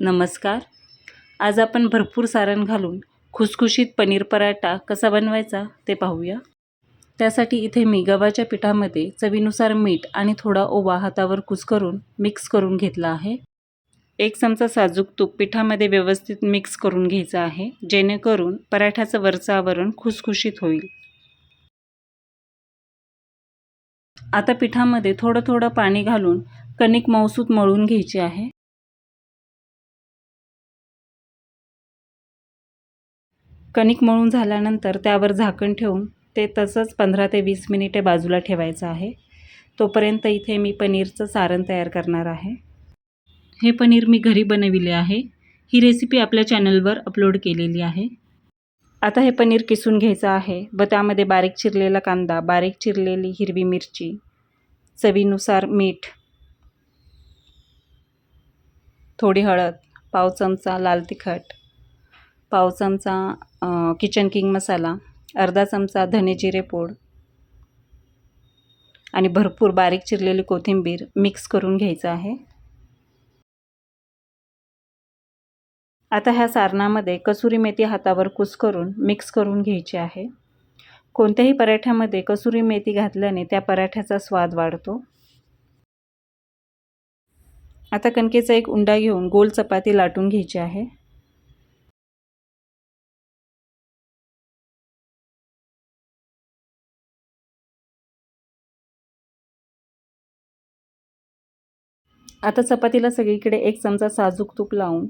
नमस्कार. आज आपण भरपूर सारण घालून खुसखुशीत पनीर पराठा कसा बनवायचा ते पाहूया. त्यासाठी इथे मी गव्हाच्या पिठामध्ये चवीनुसार मीठ आणि थोडा ओवा हातावर कुस्करून मिक्स करून घेतला आहे. एक चमचा साजूक तूप पिठामध्ये व्यवस्थित मिक्स करून घ्यायचं आहे जेणेकरून पराठ्याचं वरचं आवरण खुसखुशीत होईल. आता पिठामध्ये थोडं थोडं पाणी घालून कणिक मौसूत मळून घ्यायची आहे. कणिक मळून झाल्यानंतर त्यावर झाकण ठेवून ते तसंच पंधरा ते वीस मिनिटे बाजूला ठेवायचं आहे. तोपर्यंत इथे मी पनीरचं सारण तयार करणार आहे. हे पनीर मी घरी बनविले आहे. ही रेसिपी आपल्या चॅनलवर अपलोड केलेली आहे. आता हे पनीर किसून घ्यायचं आहे व त्यामध्ये बारीक चिरलेला कांदा बारीक चिरलेली हिरवी मिरची चवीनुसार मीठ थोडी हळद पाव चमचा लाल तिखट पाव चमचा किचन किंग मसाला अर्धा चमचा धने जिरे पूड आणि भरपूर बारीक चिरलेली कोथिंबीर मिक्स करून घ्यायचं आहे. आता ह्या सारणामध्ये कसुरी मेथी हातावर कुस करून मिक्स करून घ्यायची आहे. कोणत्याही पराठ्यामध्ये कसुरी मेथी घातल्याने त्या पराठ्याचा स्वाद वाढतो. आता कणकेचा एक उंडा घेऊन गोल चपाती लाटून घ्यायची आहे. आता चपातीला सगळीकडे एक चमचा साजूक तूप लावून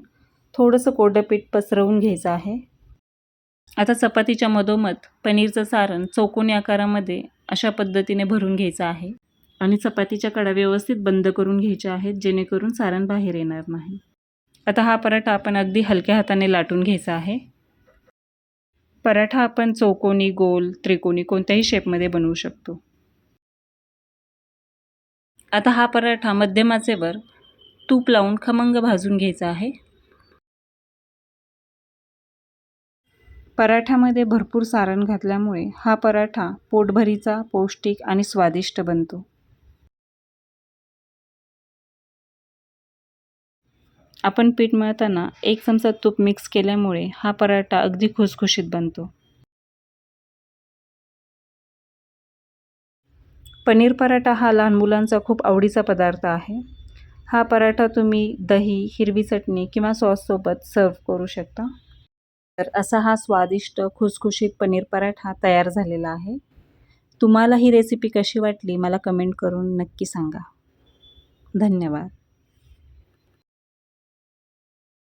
थोडंसं कोरडं पीठ पसरवून घ्यायचं आहे. आता चपातीच्या मधोमध पनीरचं सारण चौकोनी आकारामध्ये अशा पद्धतीने भरून घ्यायचं आहे आणि चपातीच्या कडा व्यवस्थित बंद करून घ्यायच्या आहेत जेणेकरून सारण बाहेर येणार नाही. आता हा पराठा आपण अगदी हलक्या हाताने लाटून घ्यायचा आहे. पराठा आपण चौकोनी गोल त्रिकोणी कोणत्याही शेपमध्ये बनवू शकतो. आता हा पराठा मध्यम आचेवर तूप लावून खमंग भाजून घ्यायचा आहे. पराठ्यामध्ये भरपूर सारण घातल्यामुळे हा पराठा पोटभरीचा पौष्टिक आणि स्वादिष्ट बनतो. आपण पीठ मळताना एक चमचा तूप मिक्स केल्यामुळे हा पराठा अगदी खुसखुशीत बनतो. पनीर पराठा हा लहान मुलांचा खूप आवडीचा पदार्थ आहे. हा पराठा तुम्ही दही हिरवी चटणी किंवा सॉससोबत सर्व करू शकता. तर असा हा स्वादिष्ट खुसखुशीत पनीर पराठा तयार झालेला आहे. तुम्हाला ही रेसिपी कशी वाटली मला कमेंट करून नक्की सांगा. धन्यवाद.